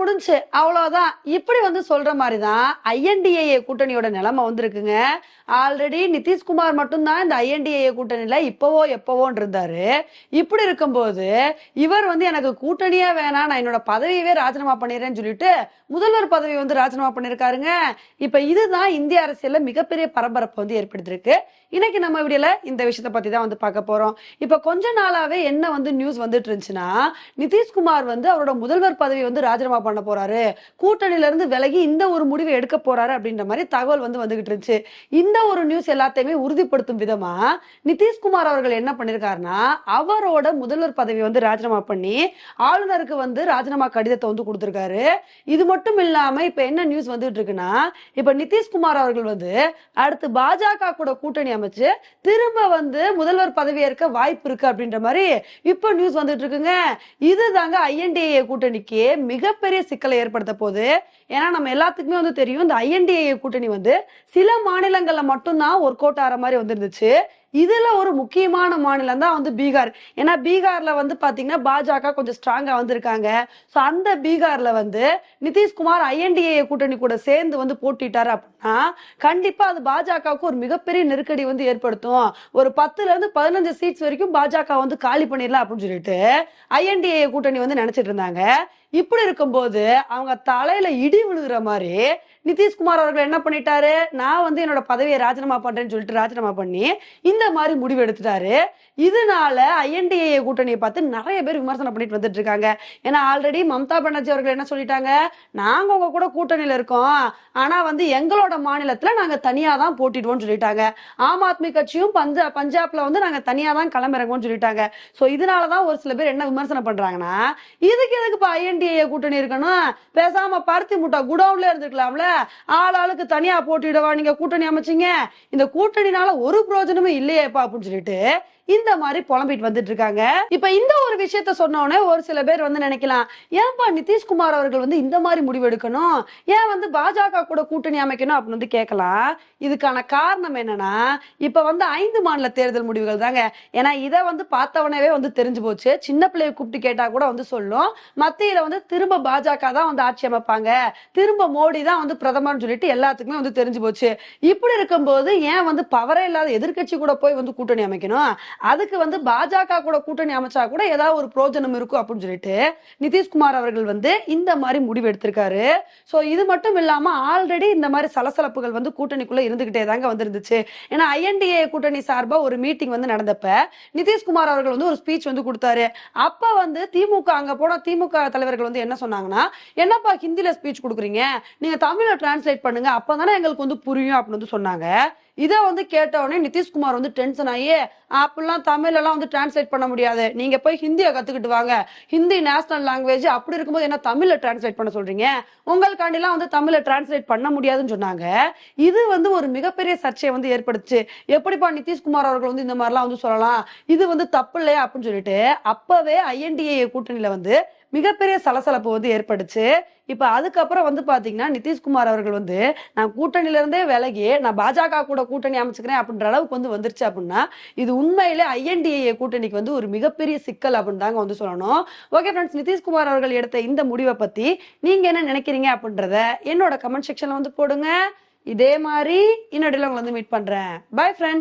முடிஞ்சு. அவ்வளவுதான். இப்படி வந்து சொல்ற மாதிரி தான் ஐஎன்டிஏஏ கூட்டணியோட நிலைமை வந்திருக்குங்க. ஆல்ரெடி நிதிஷ்குமார் மட்டும்தான் இந்த ஐஎன்டிஏ கூட்டணியில இப்பவோ எப்பவோன்னு இருந்தாரு. இப்படி இருக்கும்போது இவர் வந்து எனக்கு கூட்டணியே வேணாம் நான் என்னோட பதவியவே ராஜினாமா பண்ணிடுறேன்னு சொல்லிட்டு முதல்வர் பதவி வந்து ராஜினாமா பண்ணிருக்காருங்க. இப்ப இதுதான் இந்திய அரசியல்ல மிகப்பெரிய பரபரப்பு வந்து ஏற்படுத்திருக்கு. இன்னைக்கு நம்ம வீடியோல இந்த விஷயத்த பத்தி தான் வந்து பார்க்க போறோம். இப்ப கொஞ்ச நாளாவே என்ன வந்து நியூஸ் வந்துட்டு இருந்துச்சுன்னா நிதிஷ்குமார் வந்து அவரோட முதல்வர் பதவி வந்து ராஜினாமா பண்ண போறாரு. கூட்டணியில இருந்து விலகி இந்த ஒரு முடிவை எடுக்க போறாரு அப்படின்ற மாதிரி தகவல் வந்து வந்துகிட்டு இருந்துச்சு. இந்த ஒரு நியூஸ் எல்லாத்தையுமே உறுதிப்படுத்தும் விதமா நிதிஷ்குமார் அவர்கள் என்ன பண்ணிருக்காருன்னா அவரோட முதல்வர் பதவி வந்து ராஜினாமா பண்ணி ஆளுநருக்கு வந்து ராஜினாமா கடிதத்தை வந்து கொடுத்துருக்காரு. இது மட்டும் இல்லாம இப்ப என்ன நியூஸ் வந்துட்டு இருக்குன்னா இப்ப நிதிஷ்குமார் அவர்கள் வந்து அடுத்து பாஜக கூட கூட்டணி அமைச்சு திரும்ப வந்து முதல்வர் பதவி ஏற்க வாய்ப்பு இருக்கு அப்படின்ற மாதிரி இப்ப நியூஸ் வந்துட்டு இருக்குங்க. இதுதாங்க ஐஎன்டிஏ கூட்டணிக்கு மிகப்பெரிய சிக்கலை ஏற்படுத்த போது ஏன்னா நம்ம எல்லாத்துக்குமே வந்து தெரியும் இந்த ஐஎன்டிஏ கூட்டணி வந்து சில மாநிலங்கள்ல மட்டும்தான் ஒர்க் அவுட் ஆகிற மாதிரி வந்துருந்துச்சு. இதுல ஒரு முக்கியமான மாநிலம் தான் வந்து பீகார். ஏன்னா பீகார்ல வந்து பாத்தீங்கன்னா பாஜக கொஞ்சம் ஸ்ட்ராங்கா வந்திருக்காங்க. ஸோ அந்த பீகார்ல வந்து நிதிஷ்குமார் ஐஎன்டிஏ கூட்டணி கூட சேர்ந்து வந்து போட்டிட்டாரு அப்படின்னா கண்டிப்பா அது பாஜகவுக்கு ஒரு மிகப்பெரிய நெருக்கடி வந்து ஏற்படுத்தும். ஒரு பத்துல இருந்து பதினஞ்சு சீட்ஸ் வரைக்கும் பாஜக வந்து காலி பண்ணிடலாம் அப்படின்னு சொல்லிட்டு ஐஎன்டிஏ கூட்டணி வந்து நினைச்சிட்டு இருந்தாங்க. இப்படி இருக்கும்போது அவங்க தலையில இடி விழுகிற மாதிரி நிதிஷ்குமார் அவர்கள் என்ன பண்ணிட்டாரு? நான் வந்து என்னோட பதவியை ராஜினாமா பண்றேன்னு சொல்லிட்டு ராஜினாமா பண்ணி இந்த மாதிரி முடிவு எடுத்துட்டாரு. இதனால ஐஎன்டிஏ கூட்டணியை பார்த்து நிறைய பேர் விமர்சனம் பண்ணிட்டு வந்துட்டு இருக்காங்க. ஏன்னா ஆல்ரெடி மம்தா பானர்ஜி அவர்கள் என்ன சொல்லிட்டாங்க? நாங்க உங்க கூட கூட்டணியில இருக்கோம். ஆனா வந்து எங்களோட மாநிலத்துல நாங்க தனியா தான் போட்டிடுவோம்னு சொல்லிட்டாங்க. ஆம் ஆத்மி கட்சியும் பஞ்சா பஞ்சாப்ல வந்து நாங்க தனியா தான் களமிறங்குவோம்னு சொல்லிட்டாங்க. சோ இதனாலதான் ஒரு சில பேர் என்ன விமர்சனம் பண்றாங்கன்னா இதுக்கு எதுக்கு இப்ப ஐஎன்டிஏ கூட்டணி இருக்கணும்? பேசாம பருத்தி முட்டா குடவுன்ல இருந்துக்கலாம்ல ஆள் ஆளுக்கு தனியா போட்டிடவா நீங்க கூட்டணி அமைச்சீங்க? இந்த கூட்டணினால ஒரு பிரயோஜனமும் இல்லையேப்பா அப்படின்னு சொல்லிட்டு இந்த மாதிரி புலம்பிட்டு வந்துட்டு இருக்காங்க இப்ப இந்த ஒரு விஷயத்த சொன்ன உடனே ஒரு சில பேர் வந்து நினைக்கலாம் ஏன்பா நிதிஷ்குமார் அவர்கள் வந்து இந்த மாதிரி முடிவு எடுக்கணும்? ஏன் வந்து பாஜக கூட கூட்டணி அமைக்கணும் அப்படின்னு வந்து கேட்கலாம். இதுக்கான காரணம் என்னன்னா இப்ப வந்து ஐந்து மாநில தேர்தல் முடிவுகள் தாங்க. ஏன்னா இதை வந்து பார்த்தவனவே வந்து தெரிஞ்சு போச்சு. சின்ன பிள்ளைய கூப்பிட்டு கேட்டா கூட வந்து சொல்லும். மத்தியில வந்து திரும்ப பாஜக தான் வந்து ஆட்சி அமைப்பாங்க. திரும்ப மோடி தான் வந்து பிரதமர்னு சொல்லிட்டு எல்லாத்துக்குமே வந்து தெரிஞ்சு போச்சு. இப்படி இருக்கும்போது ஏன் வந்து பவரே இல்லாத எதிர்க்கட்சி கூட போய் வந்து கூட்டணி அமைக்கணும்? அதுக்கு வந்து பாஜக கூட கூட்டணி அமைச்சா கூட ஏதாவது ஒரு பிரோஜனம் இருக்கும் அப்படின்னு சொல்லிட்டு நிதிஷ்குமார் அவர்கள் வந்து இந்த மாதிரி முடிவு எடுத்திருக்காரு. ஸோ இது மட்டும் இல்லாம ஆல்ரெடி இந்த மாதிரி சலசலப்புகள் வந்து கூட்டணிக்குள்ள இருந்துகிட்டே தாங்க வந்திருந்துச்சு. ஏன்னா ஐஎன்டிஏ கூட்டணி சார்பா ஒரு மீட்டிங் வந்து நடந்தப்ப நிதிஷ்குமார் அவர்கள் வந்து ஒரு ஸ்பீச் வந்து கொடுத்தாரு. அப்ப வந்து திமுக அங்க போன திமுக தலைவர்கள் வந்து என்ன சொன்னாங்கன்னா என்னப்பா ஹிந்தில ஸ்பீச் கொடுக்குறீங்க? நீங்க தமிழ்ல டிரான்ஸ்லேட் பண்ணுங்க அப்பதானே எங்களுக்கு வந்து புரியும் அப்படின்னு வந்து சொன்னாங்க. இதை வந்து கேட்டவுடனே நிதிஷ்குமார் வந்து டென்ஷன் ஆகி அப்படிலாம் தமிழெல்லாம் வந்து டிரான்ஸ்லேட் பண்ண முடியாது. நீங்க போய் ஹிந்தியை கத்துக்கிட்டு வாங்க. ஹிந்தி நேஷனல் லாங்குவேஜ் அப்படி இருக்கும்போது என்ன தமிழ்ல டிரான்ஸ்லேட் பண்ண சொல்றீங்க? உங்களுக்காண்டிலாம் வந்து தமிழ்ல டிரான்ஸ்லேட் பண்ண முடியாதுன்னு சொன்னாங்க. இது வந்து ஒரு மிகப்பெரிய சர்ச்சையை வந்து ஏற்படுத்துச்சு. எப்படிப்பா நிதிஷ்குமார் அவர்கள் வந்து இந்த மாதிரிலாம் வந்து சொல்லலாம்? இது வந்து தப்பு இல்லையா? அப்படின்னு சொல்லிட்டு அப்பவே ஐஎன்டிஏ கூட்டணியில வந்து மிகப்பெரிய சலசலப்பு வந்து ஏற்பட்டுச்சு இப்ப அதுக்கப்புறம் வந்து பாத்தீங்கன்னா நிதிஷ்குமார் அவர்கள் வந்து நான் கூட்டணியில இருந்தே விலகி நான் பாஜக கூட கூட்டணி அமைச்சுக்கிறேன் அப்படின்ற அளவுக்கு வந்து வந்துருச்சு அப்படின்னா இது உண்மையிலே ஐஎன்டிஏ கூட்டணிக்கு வந்து ஒரு மிகப்பெரிய சிக்கல் அப்படின்னு தாங்க வந்து சொல்லணும். ஓகே ஃப்ரெண்ட்ஸ் நிதிஷ்குமார் அவர்கள் எடுத்த இந்த முடிவை பத்தி நீங்க என்ன நினைக்கிறீங்க அப்படின்றத என்னோட கமெண்ட் செக்ஷன்ல வந்து போடுங்க. இதே மாதிரி இன்னொடையில் உங்களை வந்து மீட் பண்றேன். Bye friends